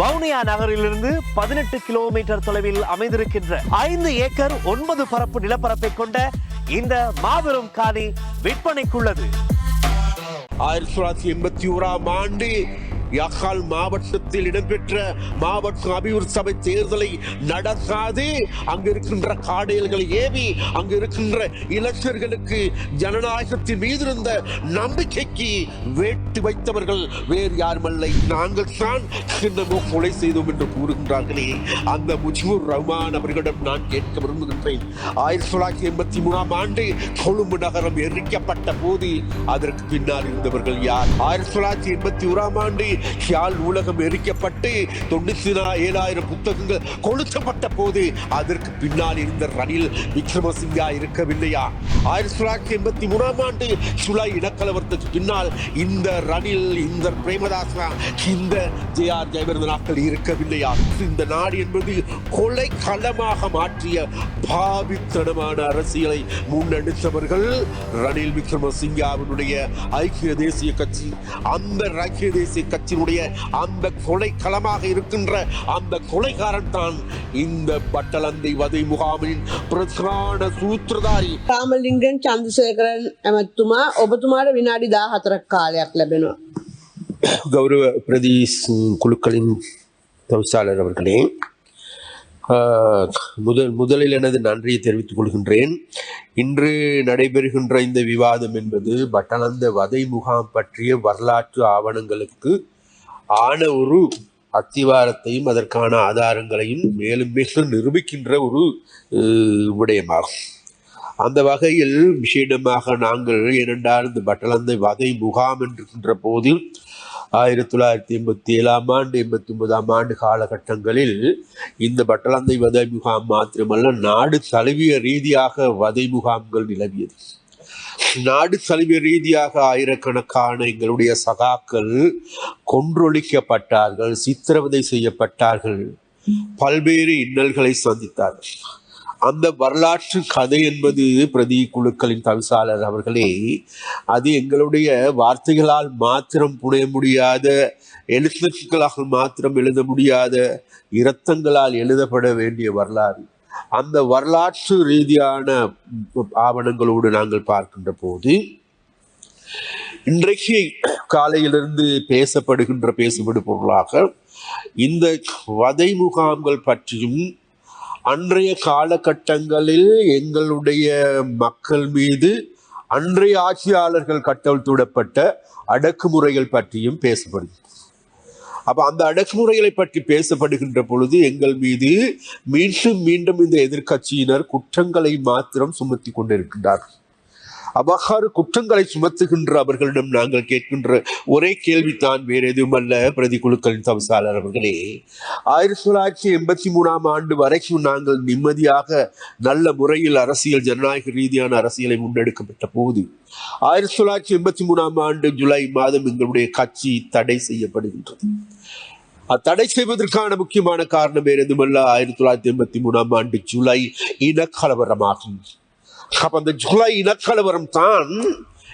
வவுனியா நகரிலிருந்து பதினெட்டு கிலோமீட்டர் தொலைவில் அமைந்திருக்கின்ற ஐந்து ஏக்கர் ஒன்பது பரப்பு நிலப்பரப்பை கொண்ட இந்த மாபெரும் காணி விற்பனைக்குள்ளது. ஆயிரத்தி தொள்ளாயிரத்தி எண்பத்தி ஓராம் ஆண்டு யாக்கால் மாவட்டத்தில் இடம்பெற்ற மாவட்ட அபிவிருத்தி சபை தேர்தலை நடக்காது அங்கு இருக்கின்ற காடையல்களை ஏவி அங்கு இருக்கின்ற இளைஞர்களுக்கு ஜனநாயகத்தின் மீது இருந்த நம்பிக்கைக்கு வேட்டு வைத்தவர்கள் வேறு யாருமல்லை. நாங்கள் தான் சின்னமோ கொலை செய்தோம் என்று கூறுகின்றார்களே. அந்த முஜிபுர் ரஹ்மான் அவர்களிடம் நான் கேட்க விரும்புகின்றேன். ஆயிரத்தி தொள்ளாயிரத்தி எண்பத்தி மூணாம் ஆண்டு கொழும்பு நகரம் எரிக்கப்பட்ட போது அதற்கு பின்னால் இருந்தவர்கள் யார்? ஆயிரத்தி தொள்ளாயிரத்தி எண்பத்தி ஓராம் ஆண்டு யாழ் நூலகம் எரிக்கப்பட்டு தொண்ணூத்தி ஏழாயிரம் புத்தகங்கள் கொளுத்தப்பட்ட போது அதற்கு பின்னால் இருந்த ரணில் விக்ரமசிங்கா இருக்கவில்லையா? ஆயிரத்தி தொள்ளாயிரத்தி எண்பத்தி மூணாம் ஆண்டு சுலை இனக்கலவரத்துக்கு பின்னால் இந்த ரணில் இந்த பிரேமதாசா இந்த ஜே ஆர் ஜெயவர்தனாக்கள் இருக்கவில்லையா? இந்த நாடு என்பது கொலை களமாக மாற்றிய பாவித்தனமான அரசியலை முன்னெடுத்தவர்கள் ரணில் விக்ரமசிங்காவினுடைய ஐக்கிய தேசிய கட்சி. அந்த ஐக்கிய தேசிய கட்சி கட்சியினுடைய அந்த கொலை களமாக இருக்கின்ற அந்த கொலைகாரன் தான் இந்த பட்டலந்தை வதை முகாமின் பிரதான சூத்திரதாரி රාමලිංගන් චන්දසේකරන් ඇමැත්තුමා ඔබතුමාට විනාඩි දා හතරක් කාලයක් ලැබෙනවා. கௌரவ பிரதி குழுக்களின் தவிசாளர் அவர்களே ஆஹ், முதல் முதலில் எனது நன்றியை தெரிவித்துக் கொள்கின்றேன் இன்று நடைபெறுகின்ற இந்த விவாதம் என்பது பட்டணந்த வதை முகாம் பற்றிய வரலாற்று ஆவணங்களுக்கு ஆன ஒரு அத்திவாரத்தையும் அதற்கான ஆதாரங்களையும் மேலும் மேலும் நிரூபிக்கின்ற ஒரு விடயமாகும். அந்த வகையில் விசேடமாக நாங்கள் இரண்டாம் இந்த பட்டலந்தை வதை முகாம் என்கின்ற போதில் ஆயிரத்தி தொள்ளாயிரத்தி எண்பத்தி ஏழாம் ஆண்டு எண்பத்தி ஒன்பதாம் ஆண்டு காலகட்டங்களில் இந்த பட்டலந்தை வதை முகாம் மாத்திரமல்ல நாடு தழுவிய ரீதியாக வதை முகாம்கள் நிலவியது. நாடு தழுவிய ரீதியாக ஆயிரக்கணக்கான எங்களுடைய சகாக்கள் கொன்றொழிக்கப்பட்டார்கள் சித்திரவதை செய்யப்பட்டார்கள். பல்வேறு இன்னல்களை சந்தித்தார்கள். அந்த வரலாற்று கதை என்பது பிரதி குழுக்களின் தவிசாளர் அவர்களே அது எங்களுடைய வார்த்தைகளால் மாத்திரம் புனைய முடியாத எழுத்துக்களால் மாத்திரம் எழுத முடியாத இரத்தங்களால் எழுதப்பட வேண்டிய வரலாறு. அந்த வரலாற்று ரீதியான ஆவணங்களோடு நாங்கள் பார்க்கின்ற போது இன்றைக்கு காலையிலிருந்து பேசப்படுகின்ற பேசுபடு பொருளாக இந்த வதை முகாம்கள் பற்றியும் அன்றைய காலகட்டங்களில் எங்களுடைய மக்கள் மீது அன்றைய ஆட்சியாளர்கள் கட்டவிழ்த்துவிடப்பட்ட அடக்குமுறைகள் பற்றியும் பேசப்படும் அப்போ அந்த அடக்குமுறைகளை பற்றி பேசப்படுகின்ற பொழுது எங்கள் மீது மீண்டும் மீண்டும் இந்த எதிர்க்கட்சியினர் குற்றங்களை மாத்திரம் சுமத்தி கொண்டிருக்கின்றார்கள். அபகார குற்றங்களை சுமத்துகின்ற அவர்களிடம் நாங்கள் கேட்கின்ற ஒரே கேள்விதான் வேறு எதுவுமல்ல. பிரதி குழுக்களின் தவசாளர் அவர்களே ஆயிரத்தி தொள்ளாயிரத்தி எண்பத்தி மூணாம் ஆண்டு வரைக்கும் நாங்கள் நிம்மதியாக நல்ல முறையில் அரசியல் ஜனநாயக ரீதியான அரசியலை முன்னெடுக்கப்பட்ட போது ஆயிரத்தி தொள்ளாயிரத்தி எண்பத்தி மூணாம் ஆண்டு ஜூலை மாதம் எங்களுடைய கட்சி தடை செய்யப்படுகின்றது. தடை செய்வதற்கான முக்கியமான காரணம் வேறு எதுவுமல்ல. ஆயிரத்தி தொள்ளாயிரத்தி எண்பத்தி மூணாம் ஆண்டு ஜூலை இனக்கலவரமாகும் அப்ப அந்த ஜூலை இனக்கலவரம் தான்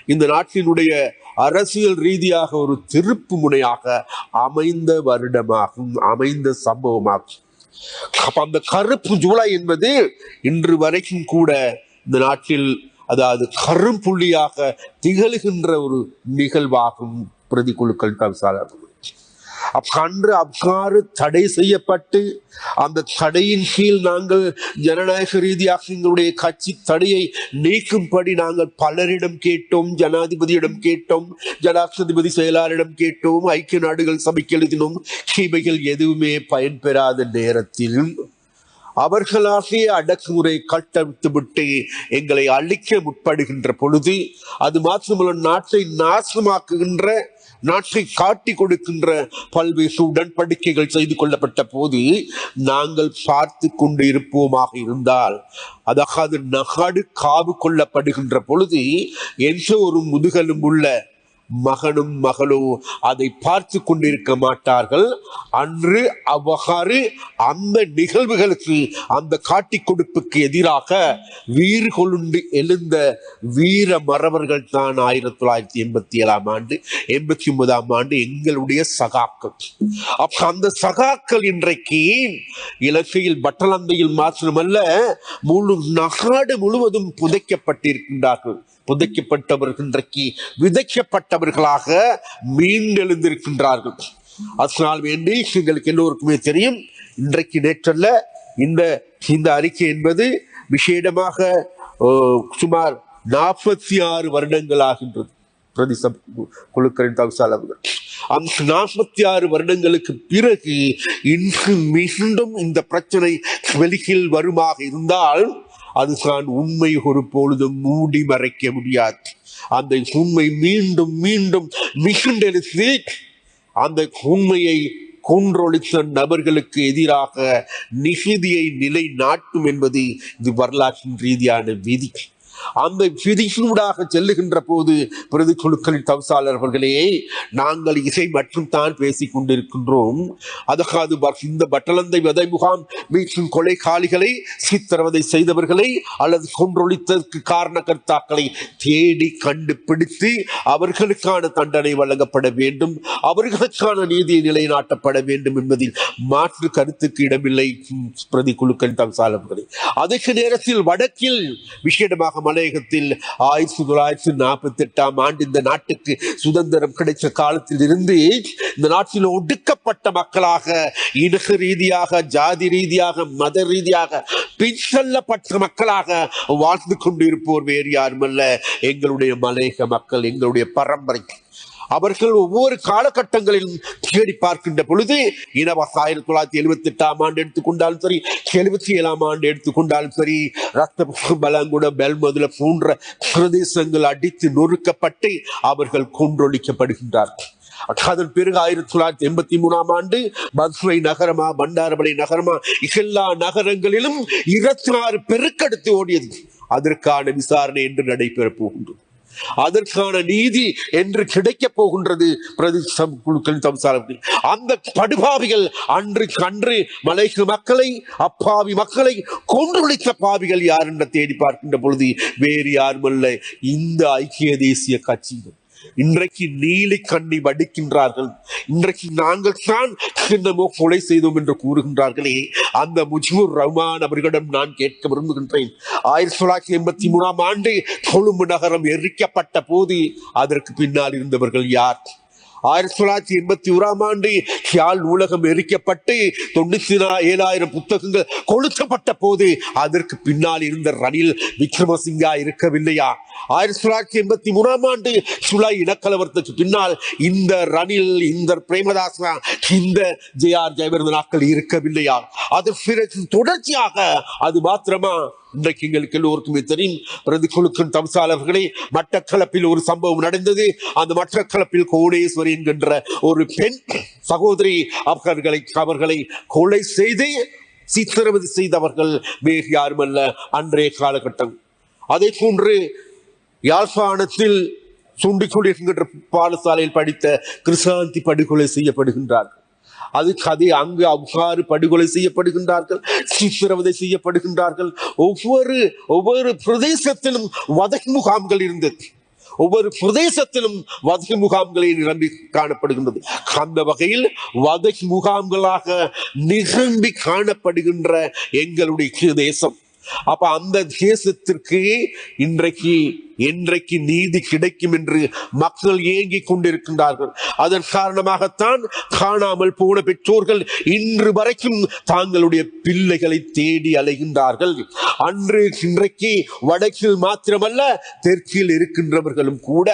இந்த நாட்டினுடைய அரசியல் ரீதியாக ஒரு திருப்பு முனையாக அமைந்த வருடமாகும் அமைந்த சம்பவமாகும். அப்ப அந்த கருப்பு ஜூலை என்பது இன்று வரைக்கும் கூட இந்த நாட்டில் அதாவது கரும்புள்ளியாக திகழ்கின்ற ஒரு நிகழ்வாகும். பிரதிக்குழுக்கள் தவிசாளர் அன்று அவ்வாறு தடை செய்யப்பட்டு அந்த தடையின் கீழ் நாங்கள் ஜனநாயக ரீதியாக எங்களுடைய கட்சி தடையை நீக்கும்படி நாங்கள் பலரிடம் கேட்டோம் ஜனாதிபதியிடம் கேட்டோம் ஜனாதிபதி செயலாளரிடம் கேட்டோம் ஐக்கிய நாடுகள் சபைக்கு எழுதினோம். இவைகள் எதுவுமே பயன்பெறாத நேரத்தில் அவர்களாகிய அடக்குமுறை கட்டவித்து விட்டு எங்களை அழிக்க முற்படுகின்ற பொழுது அது மாத்திரமல்ல நாட்டை நாசமாக்குகின்ற நாட்டை காட்டி கொடுக்கின்ற பல்வேறு உடன்படிக்கைகள் செய்து கொள்ளப்பட்ட போது நாங்கள் பார்த்து கொண்டு இருப்போமாக இருந்தால் அதாவது நகாடு காவு கொள்ளப்படுகின்ற பொழுது எந்த ஒரு முதுகெலும்புள்ள மகனும் மகளும் அதை பார்த்து கொண்டிருக்க மாட்டார்கள். அன்று அவ்வாறு அந்த நிகழ்வுகளுக்கு அந்த காட்டி கொடுப்புக்கு எதிராக வீறு கொழுண்டு எழுந்த வீர மறவர்கள் தான் ஆயிரத்தி தொள்ளாயிரத்தி எண்பத்தி ஏழாம் ஆண்டு எண்பத்தி ஒன்பதாம் ஆண்டு எங்களுடைய சகாக்கள். அப்ப அந்த சகாக்கள் இன்றைக்கு இலங்கையில் பட்டலந்தையில் மாத்திரமல்ல முழு நாடு முழுவதும் புதைக்கப்பட்டிருக்கின்றார்கள். புதைக்கப்பட்டவர்கள் இன்றைக்கு விதைக்கப்பட்டவர்களாக மீண்டெழுந்திருக்கின்றார்கள். அதனால் வேண்டி எங்களுக்கு எல்லோருக்குமே தெரியும் இன்றைக்கு நேற்றல்ல இந்த இந்த அறிக்கை என்பது விசேடமாக சுமார் நாற்பத்தி ஆறு வருடங்கள் ஆகின்றது. பிரதிச குழுக்களின் அவர்கள் அந்த நாற்பத்தி ஆறு வருடங்களுக்கு பிறகு இன்று மீண்டும் இந்த பிரச்சனை வெளியில் வருமாக இருந்தால் அதுதான் உண்மை ஒரு பொழுதும் மூடி மறைக்க முடியாது. அந்த உண்மை மீண்டும் மீண்டும் மிகுண்டெழுத்து அந்த உண்மையை குன்றொழித்த நபர்களுக்கு எதிராக நிகுதியை நிலைநாட்டும் என்பது இது வரலாற்றின் ரீதியான விதி. அந்த விதியினூடாக செல்லுகின்ற போது பிரதிக்குழுக்களின் தவசாளர்களே நாங்கள் இசை மற்றும் தான் பேசிக் கொண்டிருக்கின்றோம். அதற்காது இந்த பட்டலந்தை வதை முகாம் வீட்டின் கொலைகாலிகளை சித்திரவதை செய்தவர்களை அல்லது கொன்றொழித்ததற்கு காரணகர்த்தாக்களை தேடி கண்டுபிடித்து அவர்களுக்கான தண்டனை வழங்கப்பட வேண்டும். அவர்களுக்கான நீதியை நிலைநாட்டப்பட வேண்டும் என்பதில் மாற்று கருத்துக்கு இடமில்லை. ம், பிரதி குழுக்களின் தவசாளர்களே அதற்கு நேரத்தில் வடக்கில் விசேடமாக மலையகத்தில் ஆயிரத்தி தொள்ளாயிரத்தி நாற்பத்தி எட்டாம் ஆண்டு இந்த நாட்டுக்கு சுதந்திரம் கிடைத்த காலத்தில் இருந்து இந்த நாட்டில் ஒடுக்கப்பட்ட மக்களாக இனக ரீதியாக ஜாதி ரீதியாக மத ரீதியாக பின்சல்லப்பட்ட மக்களாக வாழ்ந்து கொண்டிருப்போர் வேறு யாருமல்ல. எங்களுடைய மலையக மக்கள் எங்களுடைய பரம்பரை அவர்கள் ஒவ்வொரு காலகட்டங்களிலும் தேடி பார்க்கின்ற பொழுது இனவாச ஆயிரத்தி தொள்ளாயிரத்தி எழுபத்தி எட்டாம் ஆண்டு எடுத்துக்கொண்டாலும் சரி எழுபத்தி ஏழாம் ஆண்டு எடுத்துக்கொண்டாலும் சரி ரத்த பலங்குட பெல்மதுல போன்ற பிரதேசங்கள் அடித்து நொறுக்கப்பட்டு அவர்கள் கொன்றொழிக்கப்படுகின்றார்கள். அதன் பிறகு ஆயிரத்தி தொள்ளாயிரத்தி எண்பத்தி மூணாம் ஆண்டு மதுரை நகரமா பண்டாரவளை நகரமா எல்லா நகரங்களிலும் இருபத்தி ஆறு பெருக்கெடுத்து ஓடியது. அதற்கான விசாரணை என்று நடைபெறப் போகின்றது. அதற்கான நீதி என்று கிடைக்கப் போகின்றது. பிரதி குழுக்களின் தம்சாளர்கள் அந்த படுபாவிகள் அன்று கன்று மலைக்கு மக்களை அப்பாவி மக்களை கொன்றொழித்த பாவிகள் யார் என்று தேடி பார்க்கின்ற பொழுது வேறு யாருமல்ல. இந்த ஐக்கிய தேசிய கட்சிகள் இன்றைக்கு நீலி கண்ணி வடிக்கின்றார்கள் இன்றைக்கு நாங்கள் தான் என்னமோ கொலை செய்தோம் என்று கூறுகின்றார்களே. அந்த முஜிபுர் ரஹ்மான் அவர்களிடம் நான் கேட்க விரும்புகின்றேன். ஆயிரத்தி தொள்ளாயிரத்தி எண்பத்தி மூணாம் ஆண்டு கொழும்பு நகரம் எரிக்கப்பட்ட போது அதற்கு பின்னால் இருந்தவர்கள் யார்? ஆயிரத்தி தொள்ளாயிரத்தி எண்பத்தி ஓராம் ஆண்டு ஹியால் நூலகம் எரிக்கப்பட்டு தொண்ணூத்தி நா- ஏழாயிரம் புத்தகங்கள் கொளுத்தப்பட்ட போது அதற்கு பின்னால் இருந்த ரணில் விக்ரமசிங்கா இருக்கவில்லையா? ஆயிரத்தி தொள்ளாயிரத்தி எண்பத்தி மூணாம் ஆண்டு சுலை இனக்கலவரத்துக்கு பின்னால் இந்த ரணில் இந்த பிரேமதாசா இந்த ஜே ஆர் ஜெயவர்தனாக்கள் இருக்கவில்லையா? அது பிறகு தொடர்ச்சியாக அது மாத்திரமா இன்றைக்கு எங்களுக்கு எல்லோருக்குமே தெரியும் பிரதி குழுக்கள் தம்சாளர்களே மட்டக்களப்பில் ஒரு சம்பவம் நடந்தது. அந்த மட்டக்களப்பில் கோடேஸ்வரி என்கின்ற ஒரு பெண் சகோதரி அவர்களை அவர்களை கொலை செய்து சித்திரவதை செய்தவர்கள் வேறு யாருமல்ல அன்றைய காலகட்டம். அதே போன்று யாழ்ப்பாணத்தில் சுண்டிக்குடி என்கின்ற பாடசாலையில் படித்த கிருஷாந்தி படுகொலை செய்யப்படுகின்றார். அதுக்கு அதே அங்கு அவ்வாறு படுகொலை செய்யப்படுகின்றார்கள் சித்திரவதை செய்யப்படுகின்றார்கள். ஒவ்வொரு ஒவ்வொரு பிரதேசத்திலும் வதை முகாம்கள் இருந்தது. ஒவ்வொரு பிரதேசத்திலும் வதக்கு முகாம்களை நிரம்பி காணப்படுகின்றது. அந்த வகையில் வதை முகாம்களாக நிரம்பி காணப்படுகின்ற எங்களுடைய தேசம். அப்ப அந்த தேசத்திற்கு இன்றைக்கு என்றைக்கு நீதி கிடைக்கும் என்று மக்கள் ஏங்கிக் கொண்டிருக்கின்றார்கள். அதன் காரணமாகத்தான் காணாமல் போன பெற்றோர்கள் இன்று வரைக்கும் தாங்களுடைய பிள்ளைகளை தேடி அலைகின்றார்கள். அன்று இன்றைக்கு வடக்கில் மாத்திரமல்ல தெற்கில் இருக்கின்றவர்களும் கூட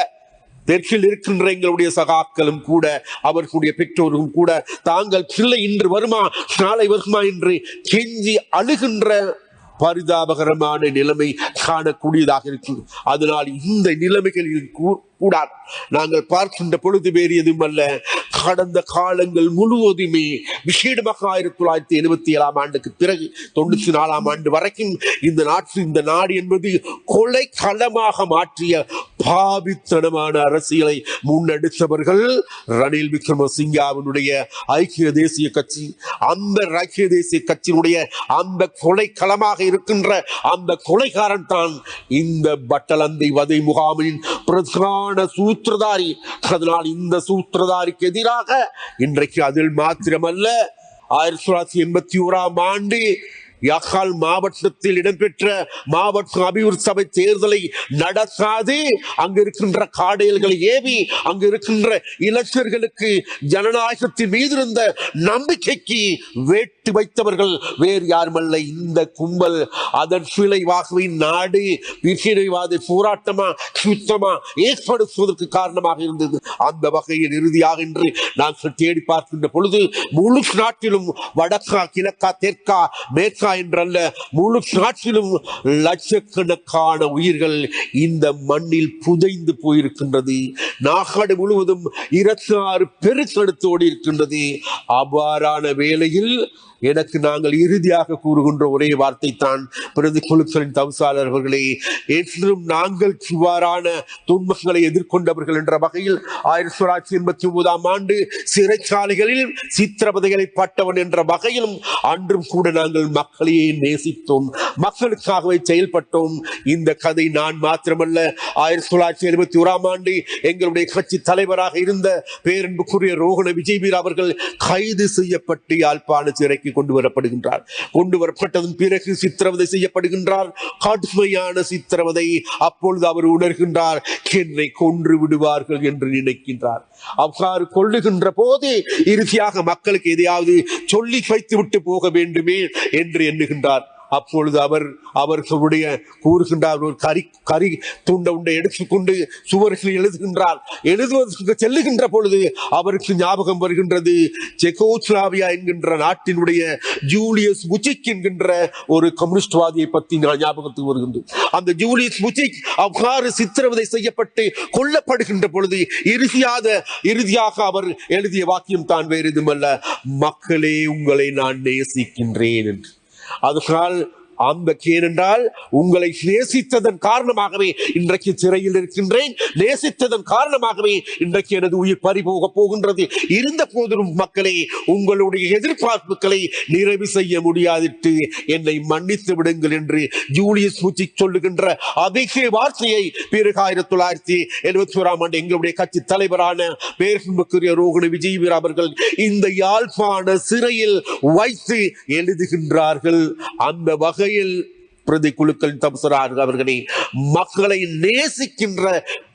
தெற்கில் இருக்கின்ற எங்களுடைய சகாக்களும் கூட அவர்களுடைய பெற்றோரும் கூட தாங்கள் பிள்ளை இன்று வருமா நாளை வருமா என்று கெஞ்சி அழுகின்ற பரிதாபகரமான நிலைமை காணக்கூடியதாக இருக்கும் அதனால் இந்த நிலைமைகளில் கூ- நாங்கள் பார்க்கின்ற பொழுது வேறு எதுவும் அல்ல கடந்த காலங்கள் முழுவதுமே விசேடமாக ஆயிரத்தி தொள்ளாயிரத்தி எழுபத்தி ஏழாம் ஆண்டுக்கு பிறகு தொண்ணூத்தி நாலாம் ஆண்டு வரைக்கும் இந்த நாட்டு இந்த நாடு என்பது கொலை களமாக மாற்றிய பாவித்தனமான அரசியலை முன்னெடுத்தவர்கள் ரணில் விக்ரமசிங்காவினுடைய ஐக்கிய தேசிய கட்சி அந்த ஐக்கிய தேசிய கட்சியினுடைய அந்த கொலை களமாக இருக்கின்ற அந்த கொலைகாரன் தான் இந்த பட்டலந்தை வதை முகாமின் பிரதான சூத்திரதாரி. அதனால் இந்த சூத்திரதாரிக்கு எதிராக இன்றைக்கு அதில் மாத்திரமல்ல. ஆயிரத்தி தொள்ளாயிரத்தி எண்பத்தி ஓராம் ஆண்டு யாக்கால் மாவட்டத்தில் இடம்பெற்ற மாவட்ட அபிவிருத்தி சபை தேர்தலை நடத்தாது. அங்கு இருக்கின்ற காடையல்களை ஏவி அங்கு இருக்கின்ற இளைஞர்களுக்கு ஜனநாயகத்தின் மீது இருந்த நம்பிக்கைக்கு வேட்டு வைத்தவர்கள் வேறு யாருமல்ல. இந்த கும்பல் அதன் விளைவாகவே நாடு விரிவாத போராட்டமா சுத்தமா ஏற்படுத்துவதற்கு காரணமாக இருந்தது. அந்த வகையில் இறுதியாக இன்று நாங்கள் தேடி பார்க்கின்ற பொழுது முழு நாட்டிலும் வடக்கா கிழக்கா தெற்கா மேற்கா என்றல்ல முழு நாட்டிலும் லட்சக்கணக்கான உயிர்கள் இந்த மண்ணில் புதைந்து போயிருக்கின்றது. நாகாடு முழுவதும் இருபத்தி ஆறு பெருக்கெடுத்தோடி இருக்கின்றது அவ்வாறான வேளையில் எனக்கு நாங்கள் இறுதியாக கூறுகின்ற ஒரே வார்த்தை தான் பிரதி குழுக்களின் தவசாளர் என்றும் நாங்கள் இவ்வாறான துன்பங்களை எதிர்கொண்டவர்கள் என்ற வகையில் ஆயிரத்தி தொள்ளாயிரத்தி எண்பத்தி ஒன்பதாம் ஆண்டு சிறைச்சாலைகளில் சித்திரவதைகளை பட்டவன் என்ற வகையிலும் அன்றும் கூட நாங்கள் மக்களையே நேசித்தோம். மக்களுக்காகவே செயல்பட்டோம். இந்த கதை நான் மாத்திரமல்ல. ஆயிரத்தி தொள்ளாயிரத்தி எழுபத்தி ஓராம் ஆண்டு எங்களுடைய கட்சி தலைவராக இருந்த பேரன்புக்குரிய ரோகண விஜய்வீர் அவர்கள் கைது செய்யப்பட்டு யாழ்ப்பாண சிறைக்கு கொண்டு வரப்படுகின்றார் கொண்டு வரப்பட்டதன் பிறகு சித்திரவதை செய்யப்படுகின்றார். கடுமையான சித்திரவதை அப்பொழுது அவர் உணர்கின்றார். என்னை கொன்று விடுவார்கள் என்று நினைக்கின்றார். அவ்வாறு கொள்ளுகின்ற போது இறுதியாக மக்களுக்கு எதையாவது சொல்லி வைத்து விட்டு போக வேண்டுமே என்று எண்ணுகின்றார். அப்பொழுது அவர் அவர்களுடைய கூறுகின்றார் ஒரு கரி கரி துண்ட உண்டை எடுத்துக்கொண்டு சுவர்கள் எழுதுகின்றார். எழுதுவதற்கு செல்லுகின்ற பொழுது அவருக்கு ஞாபகம் வருகின்றது. செகோஸ்லாவியா என்கின்ற நாட்டினுடைய ஜூலியஸ் முச்சிக் என்கின்ற ஒரு கம்யூனிஸ்ட்வாதியை பற்றி நான் ஞாபகத்துக்கு வருகின்றது அந்த ஜூலியஸ் முச்சிக் அவ்வாறு சித்திரவதை செய்யப்பட்டு கொல்லப்படுகின்ற பொழுது இறுதியாக இறுதியாக அவர் எழுதிய வாக்கியம் தான் வேறு எதுமல்ல மக்களே உங்களை நான் நேசிக்கின்றேன் என்று. அதனால் அந்த ஏனென்றால் உங்களை நேசித்ததன் காரணமாகவே இன்றைக்கு சிறையில் இருக்கின்றேன். நேசித்ததன் காரணமாகவே இன்றைக்கு எனது உயிர் பறிபோக போகின்றது. இருந்த போதிலும் மக்களே உங்களுடைய எதிர்பார்ப்புகளை நிறைவு செய்ய முடியாதிட்டு என்னை மன்னித்து விடுங்கள் என்று ஜூலியஸ் முச்சி சொல்லுகின்ற அதிக வார்த்தையை பிறகு ஆயிரத்தி தொள்ளாயிரத்தி எழுபத்தி ஓராம் ஆண்டு எங்களுடைய கட்சி தலைவரான பேரன்புக்குரிய ரோகண விஜய் அவர்கள் இந்த யாழ்ப்பாண சிறையில் வைத்து எழுதுகின்றார்கள். அந்த வகை வகையில் பிரதி குழுக்களின் தம்சரார் அவர்களை மக்களை நேசிக்கின்ற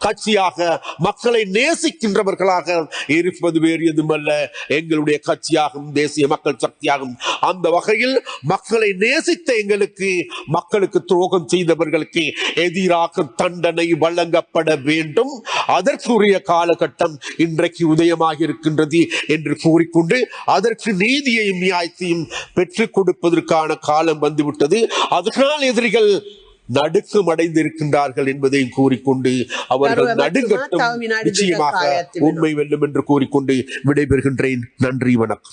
கட்சியாக மக்களை நேசிக்கின்றவர்களாக இருப்பது வேறு எதுவுமல்ல. எங்களுடைய கட்சியாகும் தேசிய மக்கள் சக்தியாகும் அந்த வகையில் மக்களை நேசித்த எங்களுக்கு மக்களுக்கு துரோகம் செய்தவர்களுக்கு எதிராக தண்டனை வழங்கப்பட வேண்டும். அதற்குரிய காலகட்டம் இன்றைக்கு உதயமாக இருக்கின்றது என்று கூறிக்கொண்டு அதற்கு நீதியையும் நியாயத்தையும் பெற்றுக் கொடுப்பதற்கான காலம் வந்துவிட்டது. அதனால் எதிரிகள் நடுக்கம் அடைந்திருக்கின்றார்கள் என்பதையும் கூறிக்கொண்டு அவர்கள் நடுங்கட்டும் நிச்சயமாக உண்மை வெல்லும் என்று கூறிக்கொண்டு விடைபெறுகின்றேன். நன்றி வணக்கம்.